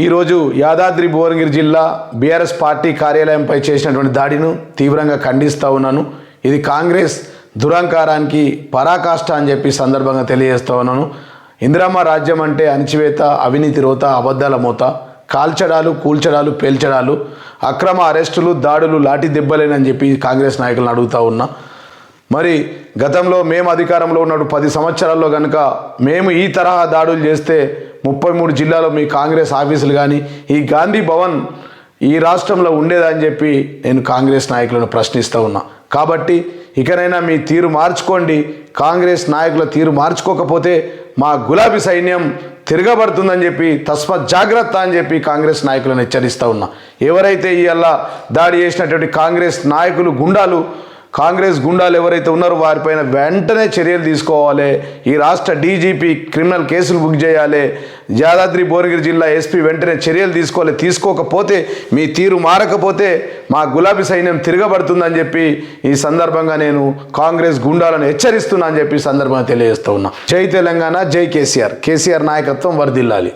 ఈరోజు యాదాద్రి భువనగిరి జిల్లా BRS party కార్యాలయంపై చేసినటువంటి దాడిను తీవ్రంగా ఖండిస్తూ ఉన్నాను. ఇది కాంగ్రెస్ దురంకారానికి పరాకాష్ట అని చెప్పి సందర్భంగా తెలియజేస్తూ ఉన్నాను. ఇందిరమ్మ రాజ్యం అంటే అణచివేత అవినీతి రోత అబద్ధాల మూత కాల్చడాలు కూల్చడాలు పేల్చడాలు అక్రమ అరెస్టులు దాడులు లాఠీ దెబ్బలేనని చెప్పి కాంగ్రెస్ నాయకులను అడుగుతా ఉన్నా. మరి గతంలో మేము అధికారంలో ఉన్నప్పుడు పది సంవత్సరాల్లో కనుక మేము ఈ తరహా దాడులు చేస్తే ముప్పై మూడు జిల్లాలో మీ కాంగ్రెస్ ఆఫీసులు కానీ ఈ గాంధీ భవన్ ఈ రాష్ట్రంలో ఉండేదని చెప్పి నేను కాంగ్రెస్ నాయకులను ప్రశ్నిస్తూ ఉన్నా. కాబట్టి ఇకనైనా మీ తీరు మార్చుకోండి. కాంగ్రెస్ నాయకుల తీరు మార్చుకోకపోతే మా గులాబీ సైన్యం తిరగబడుతుందని చెప్పి తస్మత్ జాగ్రత్త అని చెప్పి కాంగ్రెస్ నాయకులను హెచ్చరిస్తూ ఉన్నా. ఎవరైతే ఇవాళ దాడి చేసినటువంటి కాంగ్రెస్ నాయకులు గుండాలు కాంగ్రెస్ గుండాలు ఎవరైతే ఉన్నారో వారిపైన వెంటనే చర్యలు తీసుకోవాలి. ఈ రాష్ట్ర డీజీపీ క్రిమినల్ కేసులు బుక్ చేయాలి. యాదాద్రి భువనగిరి జిల్లా ఎస్పీ వెంటనే చర్యలు తీసుకోవాలి. తీసుకోకపోతే మీ తీరు మారకపోతే మా గులాబీ సైన్యం తిరగబడుతుందని చెప్పి ఈ సందర్భంగా నేను కాంగ్రెస్ గుండాలను హెచ్చరిస్తున్నా అని చెప్పి సందర్భంగా తెలియజేస్తూ ఉన్నా. జై తెలంగాణ జై కేసీఆర్. కేసీఆర్ నాయకత్వం వర్ధిల్లాలి.